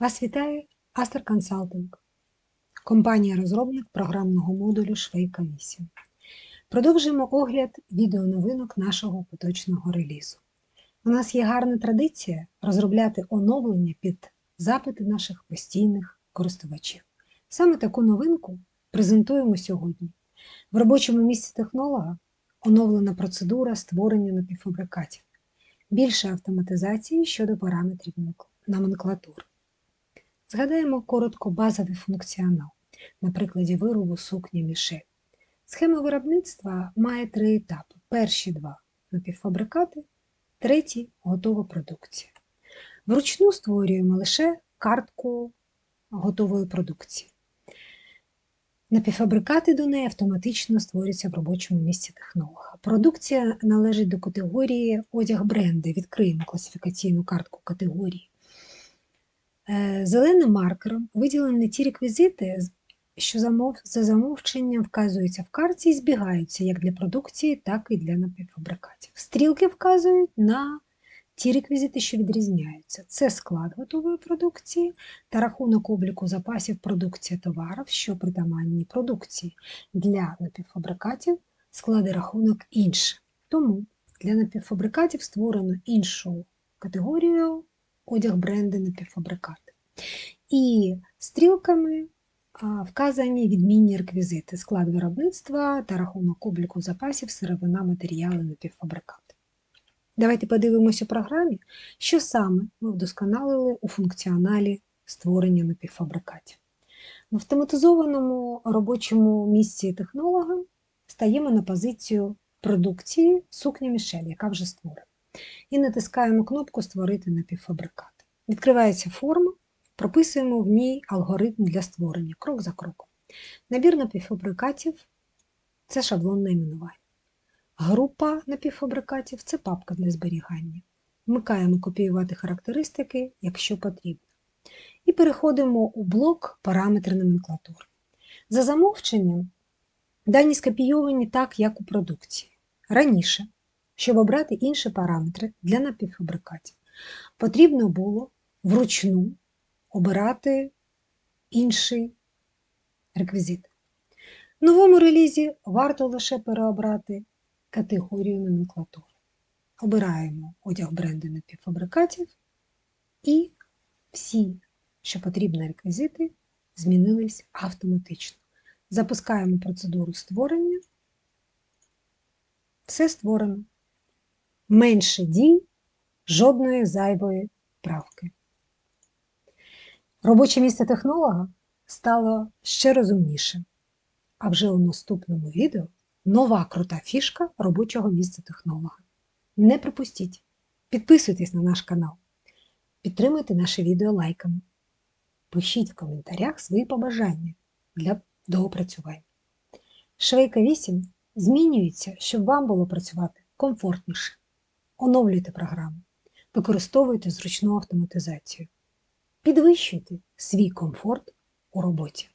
Вас вітає Aster Consulting, компанія-розробник програмного модулю Швейка 8. Продовжуємо огляд відеоновинок нашого поточного релізу. У нас є гарна традиція розробляти оновлення під запити наших постійних користувачів. Саме таку новинку презентуємо сьогодні. В робочому місці технолога оновлена процедура створення напівфабрикатів, більше автоматизації щодо параметрів номенклатури. Згадаємо коротко базовий функціонал на прикладі виробу сукні Мішель. Схема виробництва має три етапи. Перші два напівфабрикати, третій готова продукція. Вручну створюємо лише картку готової продукції. Напівфабрикати до неї автоматично створюються в робочому місці технолога. Продукція належить до категорії одяг бренди. Відкриємо класифікаційну картку категорії. Зеленим маркером виділені ті реквізити, що за замовченням вказуються в карті і збігаються як для продукції, так і для напівфабрикатів. Стрілки вказують на ті реквізити, що відрізняються. Це склад готової продукції та рахунок обліку запасів продукції товарів, що притаманні продукції. Для напівфабрикатів склади рахунок інше. Тому для напівфабрикатів створено іншу категорію одяг бренди напівфабрикати. І стрілками вказані відмінні реквізити, склад виробництва та рахунок обліку запасів, сировина, матеріали напівфабрикати. Давайте подивимося у програмі, що саме ми вдосконалили у функціоналі створення напівфабрикатів. В автоматизованому робочому місці технолога стаємо на позицію продукції сукня Мішель, яка вже створена. І натискаємо кнопку Створити напівфабрикат. Відкривається форма, прописуємо в ній алгоритм для створення крок за кроком. Набір напівфабрикатів це шаблонне іменування. Група напівфабрикатів це папка для зберігання. Вмикаємо копіювати характеристики, якщо потрібно. І переходимо у блок Параметри номенклатури. За замовченням, дані скопійовані так, як у продукції. Раніше, щоб обрати інші параметри для напівфабрикатів, потрібно було вручну обирати інший реквізит. В новому релізі варто лише переобрати категорію номенклатури. Обираємо одяг бренду напівфабрикатів і всі, що потрібні реквізити, змінились автоматично. Запускаємо процедуру створення. Все створено. Менше дій, жодної зайвої правки. Робоче місце технолога стало ще розумнішим. А вже у наступному відео нова крута фішка робочого місця технолога. Не пропустіть! Підписуйтесь на наш канал, підтримуйте наше відео лайками. Пишіть в коментарях свої побажання для доопрацювання. Швейка 8 змінюється, щоб вам було працювати комфортніше. Оновлюйте програму, використовуйте зручну автоматизацію. Підвищуйте свій комфорт у роботі.